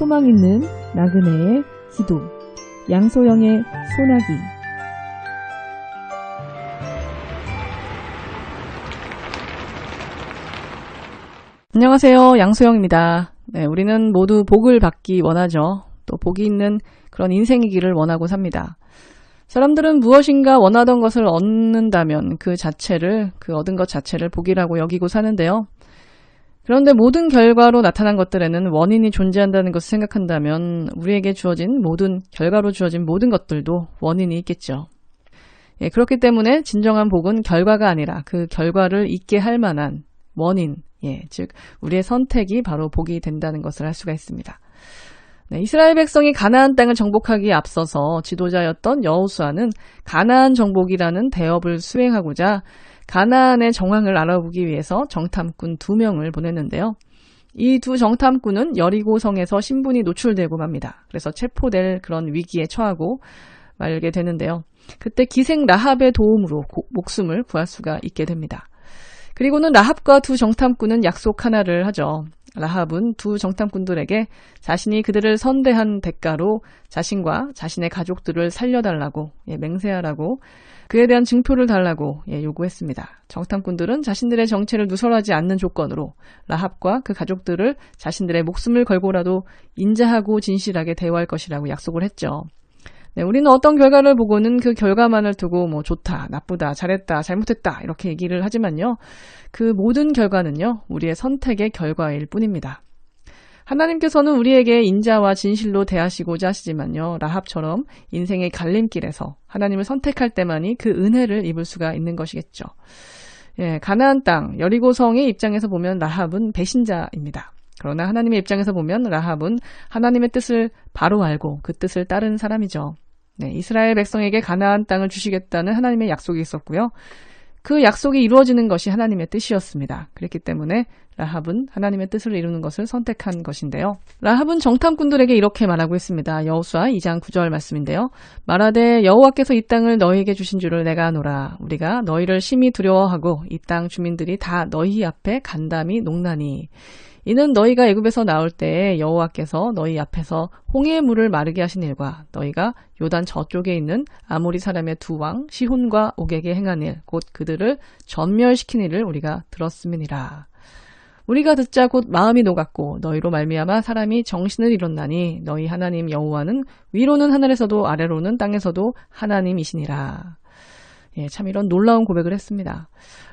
소망 있는 나그네의 기도, 양소영의 소나기. 안녕하세요. 양소영입니다. 네, 우리는 모두 복을 받기 원하죠. 또 복이 있는 그런 인생이기를 원하고 삽니다. 사람들은 무엇인가 원하던 것을 얻는다면 그 자체를, 그 얻은 것 자체를 복이라고 여기고 사는데요. 그런데 모든 결과로 나타난 것들에는 원인이 존재한다는 것을 생각한다면 우리에게 주어진 모든, 결과로 주어진 모든 것들도 원인이 있겠죠. 예, 그렇기 때문에 진정한 복은 결과가 아니라 그 결과를 있게 할 만한 원인, 예, 즉 우리의 선택이 바로 복이 된다는 것을 알 수가 있습니다. 네, 이스라엘 백성이 가나안 땅을 정복하기에 앞서서 지도자였던 여호수아는 가나안 정복이라는 대업을 수행하고자 가나안의 정황을 알아보기 위해서 정탐꾼 두 명을 보냈는데요. 이 두 정탐꾼은 여리고성에서 신분이 노출되고 맙니다. 그래서 체포될 그런 위기에 처하고 말게 되는데요. 그때 기생 라합의 도움으로 고, 목숨을 구할 수가 있게 됩니다. 그리고는 라합과 두 정탐꾼은 약속 하나를 하죠. 라합은 두 정탐꾼들에게 자신이 그들을 선대한 대가로 자신과 자신의 가족들을 살려달라고 예, 맹세하라고 그에 대한 증표를 달라고 예, 요구했습니다. 정탐꾼들은 자신들의 정체를 누설하지 않는 조건으로 라합과 그 가족들을 자신들의 목숨을 걸고라도 인자하고 진실하게 대화할 것이라고 약속을 했죠. 네, 우리는 어떤 결과를 보고는 그 결과만을 두고 뭐 좋다, 나쁘다, 잘했다, 잘못했다 이렇게 얘기를 하지만요. 그 모든 결과는요. 우리의 선택의 결과일 뿐입니다. 하나님께서는 우리에게 인자와 진실로 대하시고자 하시지만요. 라합처럼 인생의 갈림길에서 하나님을 선택할 때만이 그 은혜를 입을 수가 있는 것이겠죠. 예, 가나안 땅 여리고성의 입장에서 보면 라합은 배신자입니다. 그러나 하나님의 입장에서 보면 라합은 하나님의 뜻을 바로 알고 그 뜻을 따른 사람이죠. 네, 이스라엘 백성에게 가나안 땅을 주시겠다는 하나님의 약속이 있었고요. 그 약속이 이루어지는 것이 하나님의 뜻이었습니다. 그렇기 때문에 라합은 하나님의 뜻을 이루는 것을 선택한 것인데요. 라합은 정탐꾼들에게 이렇게 말하고 있습니다. 여호수아 2장 9절 말씀인데요. 말하되 여호와께서 이 땅을 너희에게 주신 줄을 내가 아노라. 우리가 너희를 심히 두려워하고 이 땅 주민들이 다 너희 앞에 간담이 농나니 이는 너희가 애굽에서 나올 때에 여호와께서 너희 앞에서 홍해의 물을 마르게 하신 일과 너희가 요단 저쪽에 있는 아모리 사람의 두 왕 시혼과 옥에게 행한 일 곧 그들을 전멸시킨 일을 우리가 들었음이니라. 우리가 듣자 곧 마음이 녹았고 너희로 말미암아 사람이 정신을 잃었나니 너희 하나님 여호와는 위로는 하늘에서도 아래로는 땅에서도 하나님이시니라. 예, 참 이런 놀라운 고백을 했습니다.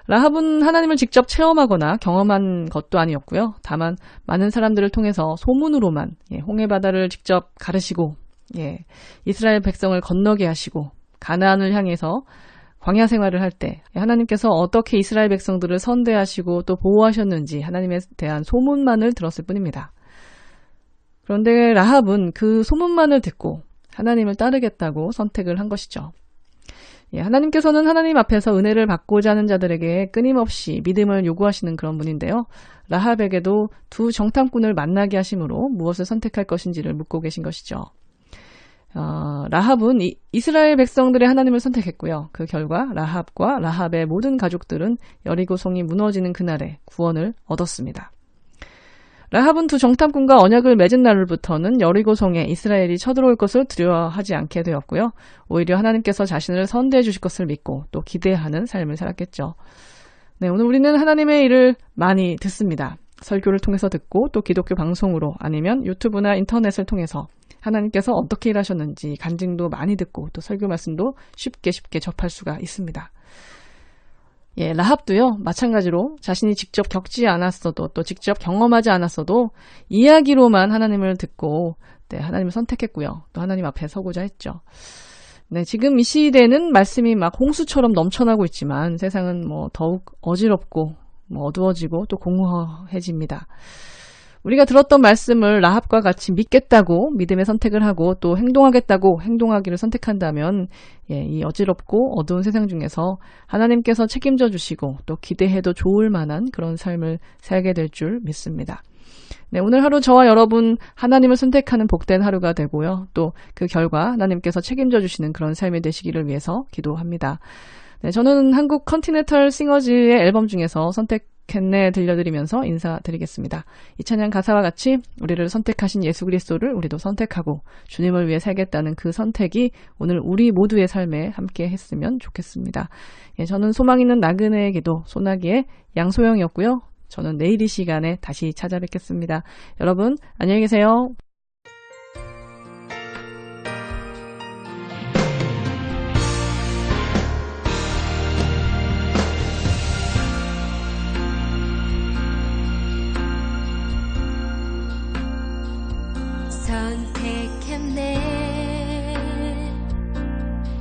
라합은 하나님을 직접 체험하거나 경험한 것도 아니었고요. 다만 많은 사람들을 통해서 소문으로만 예, 홍해 바다를 직접 가르시고 예, 이스라엘 백성을 건너게 하시고 가나안을 향해서 광야 생활을 할 때 하나님께서 어떻게 이스라엘 백성들을 선대하시고 또 보호하셨는지 하나님에 대한 소문만을 들었을 뿐입니다. 그런데 라합은 그 소문만을 듣고 하나님을 따르겠다고 선택을 한 것이죠. 예, 하나님께서는 하나님 앞에서 은혜를 받고자 하는 자들에게 끊임없이 믿음을 요구하시는 그런 분인데요. 라합에게도 두 정탐꾼을 만나게 하심으로 무엇을 선택할 것인지를 묻고 계신 것이죠. 어, 라합은 이, 이스라엘 백성들의 하나님을 선택했고요. 그 결과 라합과 라합의 모든 가족들은 여리고성이 무너지는 그날에 구원을 얻었습니다. 라합은 두 정탐꾼과 언약을 맺은 날부터는 여리고성에 이스라엘이 쳐들어올 것을 두려워하지 않게 되었고요. 오히려 하나님께서 자신을 선대해 주실 것을 믿고 또 기대하는 삶을 살았겠죠. 네, 오늘 우리는 하나님의 일을 많이 듣습니다. 설교를 통해서 듣고 또 기독교 방송으로 아니면 유튜브나 인터넷을 통해서 하나님께서 어떻게 일하셨는지 간증도 많이 듣고 또 설교 말씀도 쉽게 쉽게 접할 수가 있습니다. 예, 라합도요, 마찬가지로 자신이 직접 겪지 않았어도 또 직접 경험하지 않았어도 이야기로만 하나님을 듣고 네, 하나님을 선택했고요. 또 하나님 앞에 서고자 했죠. 네, 지금 이 시대는 말씀이 막 홍수처럼 넘쳐나고 있지만 세상은 뭐 더욱 어지럽고 뭐 어두워지고 또 공허해집니다. 우리가 들었던 말씀을 라합과 같이 믿겠다고 믿음의 선택을 하고 또 행동하겠다고 행동하기를 선택한다면 예, 이 어지럽고 어두운 세상 중에서 하나님께서 책임져 주시고 또 기대해도 좋을 만한 그런 삶을 살게 될 줄 믿습니다. 네, 오늘 하루 저와 여러분 하나님을 선택하는 복된 하루가 되고요. 또 그 결과 하나님께서 책임져 주시는 그런 삶이 되시기를 위해서 기도합니다. 네, 저는 한국 컨티넨탈 싱어즈의 앨범 중에서 선택 좋 겠네 들려드리면서 인사드리겠습니다. 이 찬양 가사와 같이 우리를 선택하신 예수 그리스도를 우리도 선택하고 주님을 위해 살겠다는 그 선택이 오늘 우리 모두의 삶에 함께 했으면 좋겠습니다. 예, 저는 소망 있는 나그네의 기도 소나기의 양소영이었고요. 저는 내일 이 시간에 다시 찾아뵙겠습니다. 여러분 안녕히 계세요.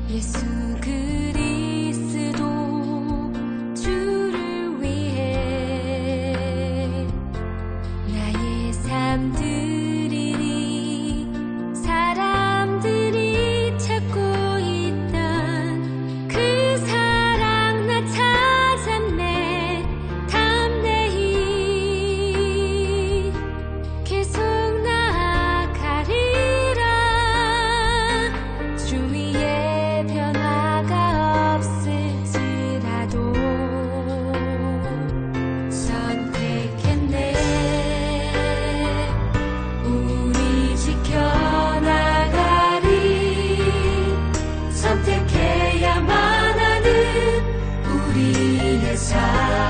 예수 우리